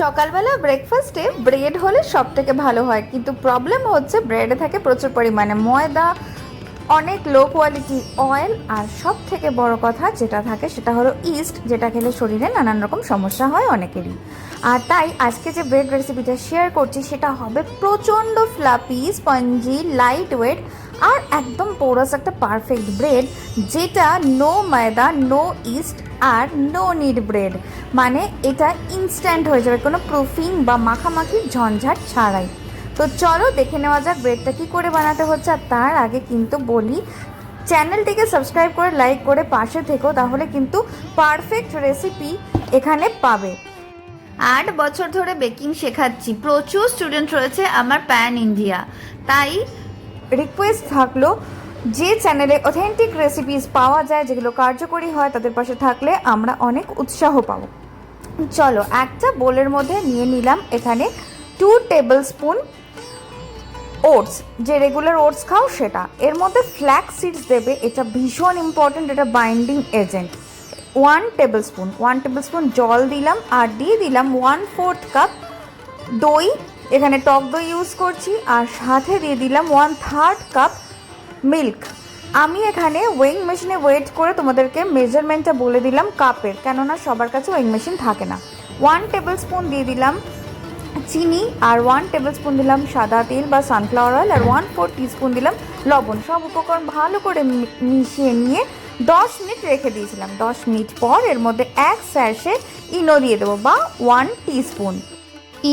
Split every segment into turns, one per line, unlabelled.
সকালবেলা ব্রেকফাস্টে ব্রেড হলে সব থেকে ভালো হয়। কিন্তু প্রবলেম হচ্ছে ব্রেডে থাকে প্রচুর পরিমাণে ময়দা অনেক লো কোয়ালিটি অয়েল আর সব থেকে বড় কথা যেটা থাকে সেটা হলো ইস্ট যেটা খেলে শরীরে নানান রকম সমস্যা হয় অনেকেরই। আর তাই আজকে যে ব্রেড রেসিপিটা শেয়ার করছি সেটা হবে প্রচণ্ড ফ্লাপি স্পঞ্জি লাইট ওয়েট আর একদম পোরাস একটা পারফেক্ট ব্রেড যেটা নো ময়দা নো ইস্ট আর নো নিড ব্রেড মানে এটা ইনস্ট্যান্ট হয়ে যাবে কোনো প্রুফিং বা মাখামাখির ঝঞ্ঝাট ছাড়াই। তো চলো দেখে নেওয়া যাক ব্রেডটা কী করে বানাতে হচ্ছে। আর তার আগে কিন্তু বলি চ্যানেলটিকে সাবস্ক্রাইব করে লাইক করে পাশে থেকো তাহলে কিন্তু পারফেক্ট রেসিপি এখানে পাবে। আট বছর ধরে বেকিং শেখাচ্ছি। প্রচুর স্টুডেন্ট রয়েছে আমার প্যান ইন্ডিয়া। তাই রিকোয়েস্ট থাকল যে চ্যানেলে অথেন্টিক রেসিপিস পাওয়া যায় যেগুলো কার্যকরী হয় তাদের পাশে থাকলে আমরা অনেক উৎসাহ পাবো। চলো একটা বোলের মধ্যে নিয়ে নিলাম এখানে টু টেবিল স্পুন ওটস, যে রেগুলার ওটস খাও সেটা। এর মধ্যে ফ্ল্যাক্স সিডস দেবে, এটা ভীষণ ইম্পর্ট্যান্ট এটা binding agent one tablespoon one tablespoon জল দিলাম আর দিয়ে দিলাম ওয়ান ফোর্থ কাপ দই। এখানে টক দই ইউজ করছি আর সাথে দিয়ে দিলাম ওয়ান থার্ড কাপ মিল্ক আমি এখানে ওয়েইং মেশিনে ওয়েট করে তোমাদেরকে মেজারমেন্টটা বলে দিলাম কাপের কেননা সবার কাছে ওয়েইং মেশিন থাকে না। ওয়ান টেবিল স্পুন দিয়ে দিলাম চিনি আর ওয়ান টেবিল স্পুন দিলাম সাদা তেল বা সানফ্লাওয়ার অয়েল আর ওয়ান ফোর টিস্পুন দিলাম লবণ। সব উপকরণ ভালো করে মিশিয়ে নিয়ে দশ মিনিট রেখে দিয়েছিলাম। দশ মিনিট পর এর মধ্যে এক স্যাশে ইনো দিয়ে দেবো বা ওয়ান টিস্পুন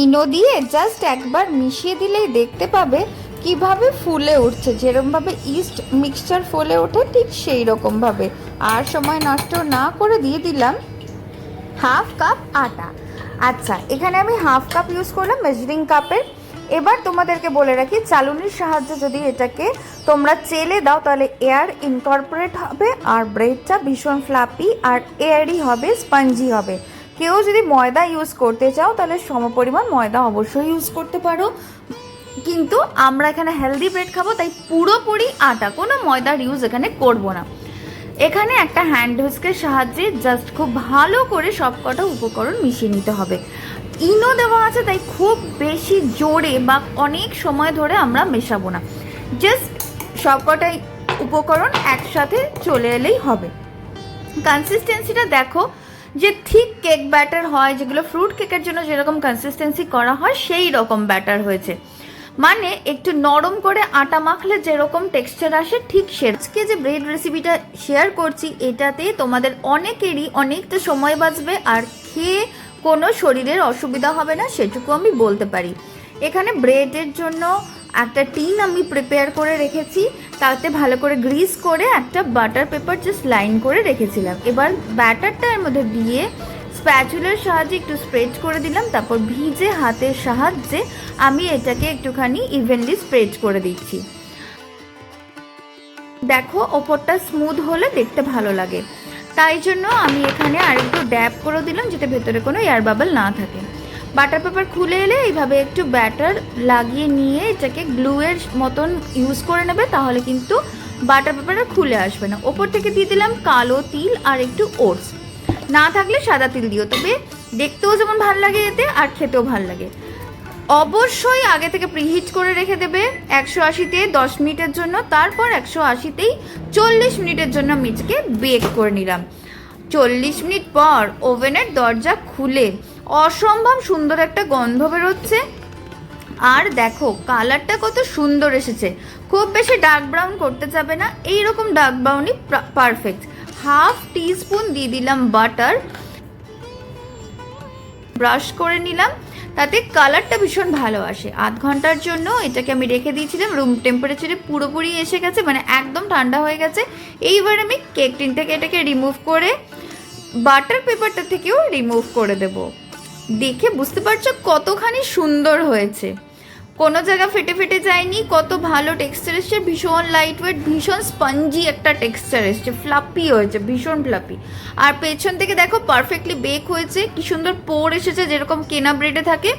ইনো দিয়ে জাস্ট একবার মিশিয়ে দিলেই দেখতে পাবে কীভাবে ফুলে উঠছে। যেরকমভাবে ইস্ট মিক্সচার ফুলে ওঠে, ঠিক সেই রকমভাবে আর সময় নষ্ট না করে দিয়ে দিলাম হাফ কাপ আটা। আচ্ছা এখানে আমি হাফ কাপ ইউজ করলাম মেজারিং কাপের এবার তোমাদেরকে বলে রাখি, চালুনির সাহায্যে যদি এটাকে তোমরা চেলে দাও, তাহলে এয়ার ইনকর্পোরেট হবে আর ব্রেডটা ভীষণ ফ্লাপি আর এয়ারই হবে স্পঞ্জি হবে। কেউ যদি ময়দা ইউজ করতে চাও, তাহলে সমপরিমাণ ময়দা অবশ্যই ইউজ করতে পারো। কিন্তু আমরা এখানে হেলদি ব্রেড খাব, তাই পুরোপুরি আটা, কোনো ময়দার ইউজ এখানে করব না। এখানে একটা হ্যান্ড হুইস্কের সাহায্যে জাস্ট খুব ভালো করে সব কটা উপকরণ মিশিয়ে নিতে হবে। ইনো দেওয়া আছে, তাই খুব বেশি জোরে বা অনেক সময় ধরে আমরা মেশাবো না। জাস্ট সব কটাই উপকরণ একসাথে চলে এলেই হবে। কনসিস্টেন্সিটা দেখো, যে ঠিক কেক ব্যাটার হয়, যেগুলো ফ্রুট কেকের জন্য যেরকম কনসিস্টেন্সি করা হয়, সেই রকম ব্যাটার হয়েছে। মানে একটু নরম করে আটা মাখলে যেরকম টেক্সচার আসে, ঠিক সে আজকে যে ব্রেড রেসিপিটা শেয়ার করছি, এটাতে তোমাদের অনেকেরই অনেকটা সময় বাঁচবে আর খেয়ে কোনো শরীরের অসুবিধা হবে না, সেটুকু আমি বলতে পারি। এখানে ব্রেডের জন্য একটা টিন আমি প্রিপেয়ার করে রেখেছি, তাতে ভালো করে গ্রিস করে একটা বাটার পেপার জাস্ট লাইন করে রেখেছিলাম। এবার ব্যাটারটা এর মধ্যে দিয়ে স্প্যাচুলার সাহায্যে একটু স্প্রেড করে দিলাম, তারপর ভিজে হাতের সাহায্যে আমি এটাকে একটুখানি ইভেনলি স্প্রেড করে দিচ্ছি। দেখো, ওপরটা স্মুথ হলে দেখতে ভালো লাগে। তাই জন্য আমি এখানে আরেকটু ড্যাপ করে দিলাম, যাতে ভেতরে কোনো এয়ার বাবল না থাকে। বাটার পেপার খুলে এলে এইভাবে একটু ব্যাটার লাগিয়ে নিয়ে এটাকে গ্লুয়ের মতন ইউজ করে নেবে, তাহলে কিন্তু বাটার পেপারটা খুলে আসবে না। ওপর থেকে দিয়ে দিলাম কালো তিল আর একটু ওটস না থাকলে সাদা তিল দিও, তবে দেখতেও যেমন ভালো লাগে এতে আর খেতেও ভালো লাগে। অবশ্যই আগে থেকে প্রিহিট করে রেখে দেবে, একশো আশিতে দশ মিনিটের জন্য, তারপর একশো আশিতেই চল্লিশ মিনিটের জন্য মিচকে বেক করে নিলাম। চল্লিশ মিনিট পর ওভেনের দরজা খুলে, অসম্ভব সুন্দর একটা গন্ধ বেরোচ্ছে। আর দেখো, কালারটা কত সুন্দর এসেছে। খুব বেশি ডার্ক ব্রাউন করতে যাবে না এই রকম ডার্ক ব্রাউনই পারফেক্ট হাফ টিস্পুন দিয়ে দিলাম বাটার। ব্রাশ করে নিলাম। তাতে কালারটা ভীষণ ভালো আসে। আধ ঘণ্টার জন্য এটাকে আমি রেখে দিয়েছিলাম। রুম টেম্পারেচারে পুরোপুরি এসে গেছে মানে একদম ঠান্ডা হয়ে গেছে। এইবার আমি কেক টিন থেকে এটাকে রিমুভ করে বাটার পেপারটা থেকেও রিমুভ করে দেব। দেখে বুঝতে পারছ কতখানি সুন্দর হয়েছে। কোনো জায়গা ফেটে ফেটে যায়নি, কত ভালো টেক্সচার এসছে, ভীষণ লাইট ওয়েট ভীষণ স্পঞ্জি একটা টেক্সচার এসছে ফ্লাপি হয়েছে, ভীষণ ফ্লাপি আর পেছন থেকে দেখো পারফেক্টলি বেক হয়েছে, কি সুন্দর পোর এসেছে, যেরকম কেনা ব্রেডে থাকে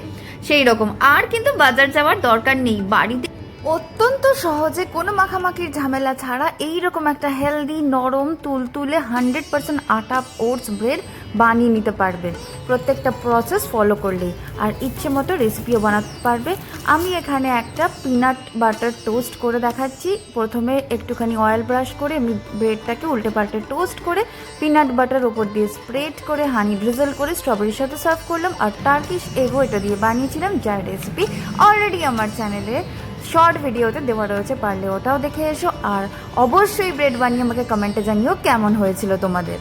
সেই রকম আর কিন্তু বাজার যাওয়ার দরকার নেই, বাড়িতে অত্যন্ত সহজে কোনো মাখামাখির ঝামেলা ছাড়া এই রকম একটা হেলদি নরম, তুলতুলে হান্ড্রেড পার্সেন্ট আটা ওটস ব্রেড বানিয়ে নিতে পারবে। প্রত্যেকটা প্রসেস ফলো করলেই। আর ইচ্ছে মতো রেসিপিও বানাতে পারবে। আমি এখানে একটা পিনাট বাটার টোস্ট করে দেখাচ্ছি। প্রথমে একটুখানি অয়েল ব্রাশ করে আমি ব্রেডটাকে উল্টে পাল্টে টোস্ট করে পিনাট বাটার ওপর দিয়ে স্প্রেড করে হানি ড্রিজল করে স্ট্রবেরির সাথে সার্ভ করলাম। আর টার্কিশ এগো এটা দিয়ে বানিয়েছিলাম, যার রেসিপি অলরেডি আমার চ্যানেলে শর্ট ভিডিওতে দেওয়া রয়েছে, পারলে ওটাও দেখে এসো। আর অবশ্যই ব্রেড বানিয়ে আমাকে কমেন্টে জানিও কেমন হয়েছিল তোমাদের।